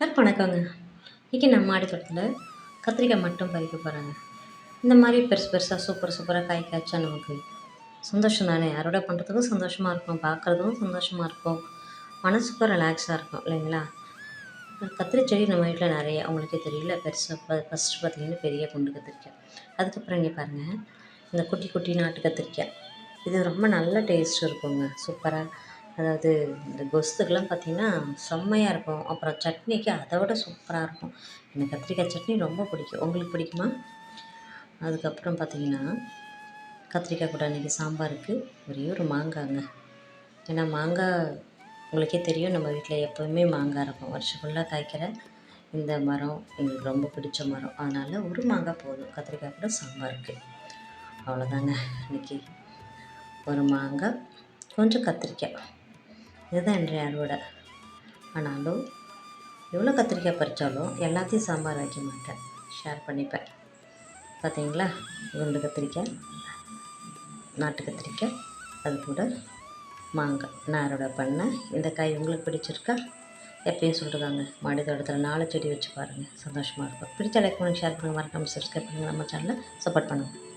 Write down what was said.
எல்லாருக்கும் வணக்கங்க இன்றைக்கி நம்ம மாடி தோட்டத்தில் கத்திரிக்காய் மட்டும் பறிக்க போகிறாங்க இந்த மாதிரி பெருசு பெருசாக சூப்பர் சூப்பராக காய் காய்ச்சா நமக்கு சந்தோஷம் தானே? அறுவடை பண்ணுறதுக்கும் சந்தோஷமாக இருக்கும் பார்க்குறதுக்கும் சந்தோஷமாக இருக்கும். மனசுக்கும் ரிலாக்ஸாக இருக்கும் இல்லைங்களா? கத்திரி செடி நம்ம வீட்டில் நிறைய அவங்களுக்கே தெரியல பெருசாக ஃபஸ்ட்டு பார்த்தீங்கன்னா பெரிய குண்டு கத்திரிக்காய். அதுக்கப்புறம் இங்கே பாருங்கள் இந்த குட்டி குட்டி நாட்டு கத்திரிக்காய். இது ரொம்ப நல்ல டேஸ்ட் இருக்குங்க சூப்பராக அதாவது இந்த கொஸ்துக்கெலாம் பார்த்திங்கன்னா செம்மையாக இருக்கும். அப்புறம் சட்னிக்கு அதை விட சூப்பராக இருக்கும். எனக்கு கத்திரிக்காய் சட்னி ரொம்ப பிடிக்கும். உங்களுக்கு பிடிக்குமா? அதுக்கப்புறம் பார்த்திங்கன்னா கத்திரிக்காய் கூட அன்றைக்கி சாம்பாருக்கு ஒரே ஒரு மாங்காங்க. ஏன்னா மாங்காய் உங்களுக்கே தெரியும் நம்ம வீட்டில் எப்போவுமே மாங்காய் இருக்கும். வருஷம் ஃபுல்லாக காய்க்கிற இந்த மரம் எங்களுக்கு ரொம்ப பிடிச்ச மரம். அதனால் ஒரு மாங்காய் போதும். கத்திரிக்காய் கூட சாம்பாருக்கு. அவ்வளோதாங்க. இன்றைக்கி ஒரு மாங்காய் கொஞ்சம் கத்திரிக்காய். இதுதான் இன்றைய அறுவடை. ஆனாலும் எவ்வளோ கத்திரிக்காய் பறித்தாலும் எல்லாத்தையும் சாம்பார் வைக்க மாட்டேன். ஷேர் பண்ணிப்பேன். பார்த்தீங்களா? குண்டு கத்திரிக்காய் நாட்டு கத்திரிக்காய் அது கூட மாங்காய். நான் அறுவடை பண்ணேன். இந்த காய் உங்களுக்கு பிடிச்சிருக்கா? எப்பயும் சொல்லிருக்காங்க மாடி தோட்டத்தில் நாலு செடி வச்சு பாருங்கள் சந்தோஷமாக இருக்கும். பிடிச்ச லைக் பண்ணுங்கள் ஷேர் பண்ணுங்கள் மறக்காமல் சப்ஸ்கிரைப் பண்ணுங்கள் நம்ம சேனலை சப்போர்ட் பண்ணுங்கள்